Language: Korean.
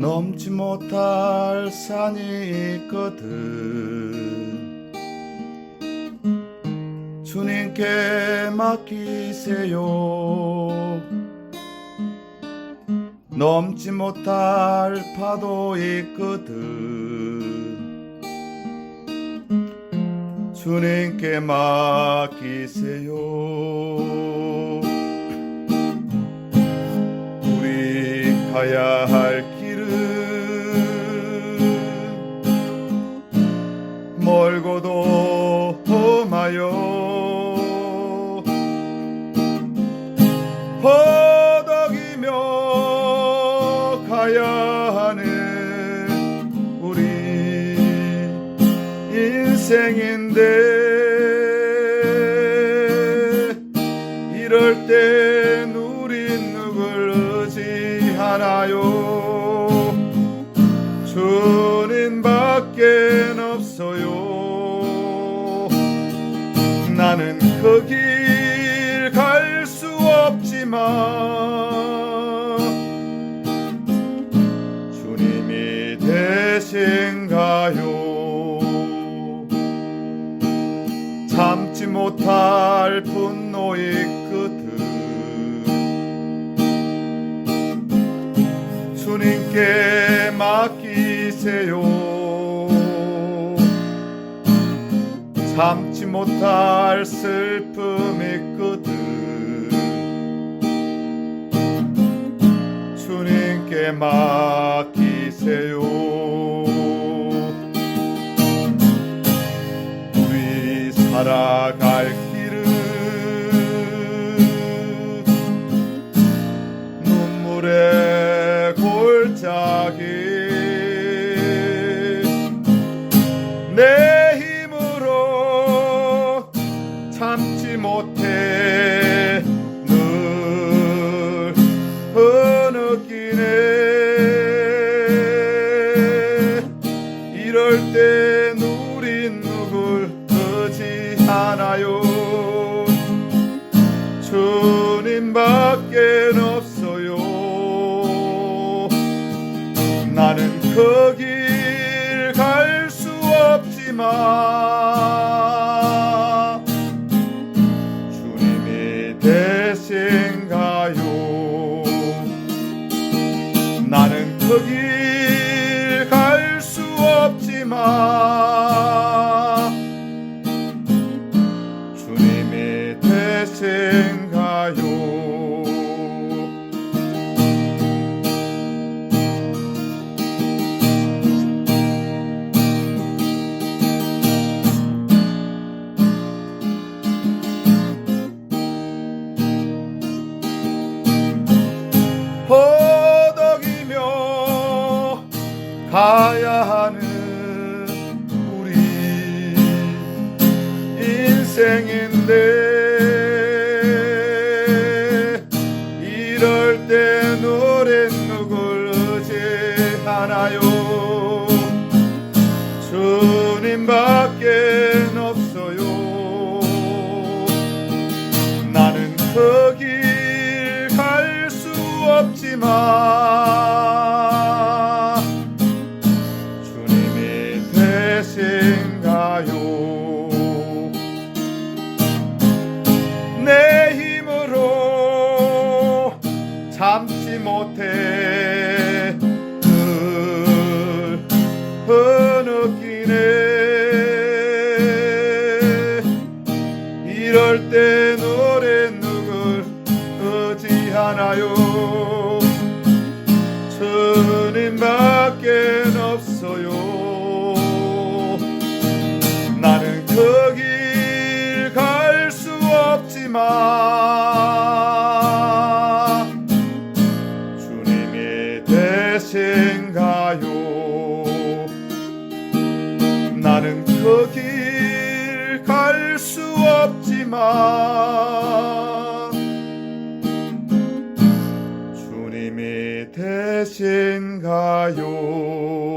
넘지 못할 산이 있거든. 주님께 맡기세요. 넘지 못할 파도 있거든. 주님께 맡기세요. 우리 가야 할 허덕이며 가야 하는 우리 인생인데 이럴 땐 우린 누굴 의지하나요? 주님밖엔 없어요. 나는 그길갈수 없지만 주님이 대신 가요? 참지 못할 분노 있거든 주님께 맡기세요. 참지 못할 슬픔 있거 든 주님께 맡기세요. 우리 살아갈 주님밖엔 없어요. 나는 그 길 갈 수 없지만 주님이 대신 가요? 나는 그 길 갈 수 없지만 주님이 대신 가요 가야 하는 우리 인생인데 이럴 때 노래 누굴 의지하나요? 주님밖엔 없어요. 나는 그 길 갈 수 없지만 이럴 때 노래 누굴 의지하나요. 주님밖엔 없어요. 나는 그 길 갈 수 없지만 주님이 대신 가요? 나는 그 길 갈 수 없지만 주님이 대신 가요